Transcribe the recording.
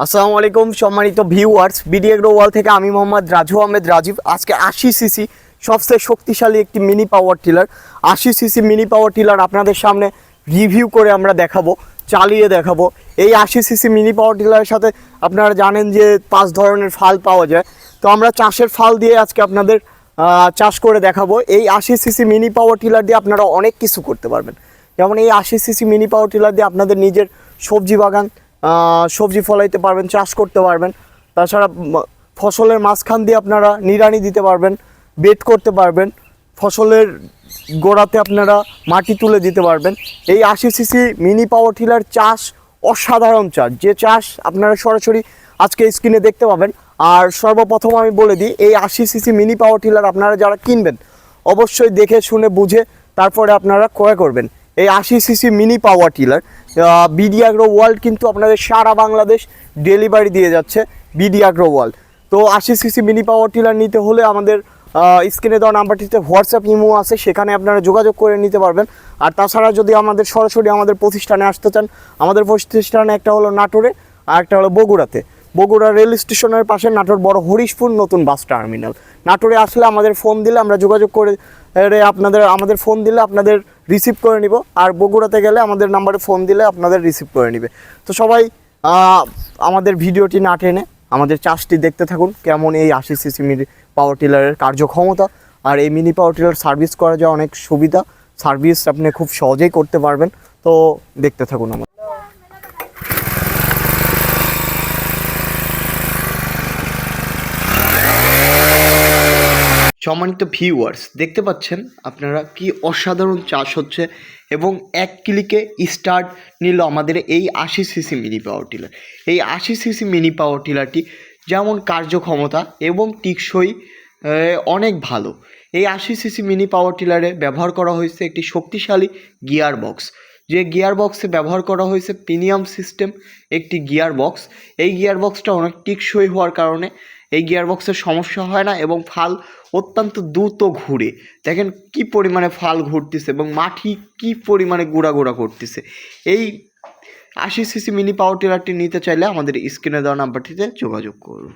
আসসালামু আলাইকুম সম্মানিত ভিউয়ার্স বিডি এগ্রো ওয়াল থেকে আমি মোহাম্মদ রাজু আহমেদ রাজীব। আজকে আশি সিসি, সবচেয়ে শক্তিশালী একটি মিনি পাওয়ার টিলার। আশি C C mini power tiller আপনাদের সামনে রিভিউ করে আমরা দেখাবো, চালিয়ে দেখাবো। এই আশি সিসি মিনি পাওয়ার টিলারের সাথে আপনারা জানেন যে পাঁচ ধরনের ফাল পাওয়া যায়। তো আমরা চাষের ফাল দিয়ে আজকে আপনাদের চাষ করে দেখাবো। এই আশি সিসি মিনি পাওয়ার টিলার দিয়ে আপনারা অনেক কিছু করতে পারবেন। যেমন এই আশি সিসি মিনি পাওয়ার টিলার দিয়ে আপনাদের নিজের সবজি বাগান সবজি ফলাইতে পারবেন, চাষ করতে পারবেন। তাছাড়া ফসলের মাঝখান দিয়ে আপনারা নিড়ানি দিতে পারবেন বেড করতে পারবেন, ফসলের গোড়াতে আপনারা মাটি তুলে দিতে পারবেন। এই আশি সিসি মিনি পাওয়ার টিলার চাষ অসাধারণ চাষ। যে চাষ আপনারা সরাসরি আজকে স্ক্রিনে দেখতে পাবেন। আর সর্বপ্রথম আমি বলে দিই, এই আশি সিসি মিনি পাওয়ার টিলার আপনারা যারা কিনবেন, অবশ্যই দেখে, শুনে, বুঝে, তারপরে আপনারা ক্রয় করবেন। এই আশি CC mini power tiller BD agro world কিন্তু আপনাদের সারা বাংলাদেশ ডেলিভারি দিয়ে যাচ্ছে বিডি অ্যাগ্রো ওয়ার্ল্ড। তো আশি সিসি মিনি পাওয়ার টিলার নিতে হলে আমাদের স্ক্রিনে দেওয়া নাম্বারটিতে হোয়াটসঅ্যাপ ইমো আছে, সেখানে আপনারা যোগাযোগ করে নিতে পারবেন। আর তাছাড়া যদি আমাদের সরাসরি আমাদের প্রতিষ্ঠানে আসতে চান, আমাদের প্রতিষ্ঠানে একটা হলো নাটোরে আর একটা হলো বগুড়াতে। বগুড়া রেল স্টেশনের পাশে নাটোর বড় হরিশপুর নতুন বাস টার্মিনাল। নাটোরে আসলে আমাদের ফোন দিলে আমরা যোগাযোগ করে আপনাদের, আমাদের ফোন দিলে আপনাদের রিসিভ করে নিব। আর বগুড়াতে গেলে আমাদের নাম্বারে ফোন দিলে আপনাদের রিসিভ করে নিবে। তো সবাই আমাদের ভিডিওটি না টেনে আমাদের চাষটি দেখতে থাকুন, কেমন এই আশি সিসি মিনি পাওয়ার টিলারের কার্যক্ষমতা। আর এই মিনি পাওয়ার টিলার সার্ভিস করা যায় অনেক সুবিধা। সার্ভিস আপনি খুব সহজেই করতে পারবেন। তো দেখতে থাকুন আমার সম্মানিত ভিউয়ার্স দেখতে পাচ্ছেন আপনারা কি অসাধারণ চাষ হচ্ছে এবং এক ক্লিকে স্টার্ট নিল আমাদের এই আশি সিসি মিনি পাওয়ার টিলার এই আশি সিসি মিনি পাওয়ার টিলারটি যেমন কার্যক্ষমতা এবং টিকসই অনেক ভালো। এই আশি সিসি মিনি পাওয়ার টিলারে ব্যবহার করা হয়েছে একটি শক্তিশালী গিয়ার বক্স যে গিয়ার বক্সে ব্যবহার করা হয়েছে প্রিমিয়াম সিস্টেম একটি গিয়ার বক্স এই গিয়ার বক্সটা অনেক টিকসই হওয়ার কারণে এই গিয়ার বক্সের সমস্যা হয় না এবং ফাল অত্যন্ত দ্রুত ঘুরে। দেখেন কি পরিমাণে ফাল ঘুরতেছে এবং মাটি কি পরিমাণে গুঁড়া গুঁড়া করতেছে। এই আশি সিসি মিনি পাওয়ার টিলারটি নিতে চাইলে আমাদের স্ক্রিনে দেওয়া নাম্বারটিতে যোগাযোগ করুন।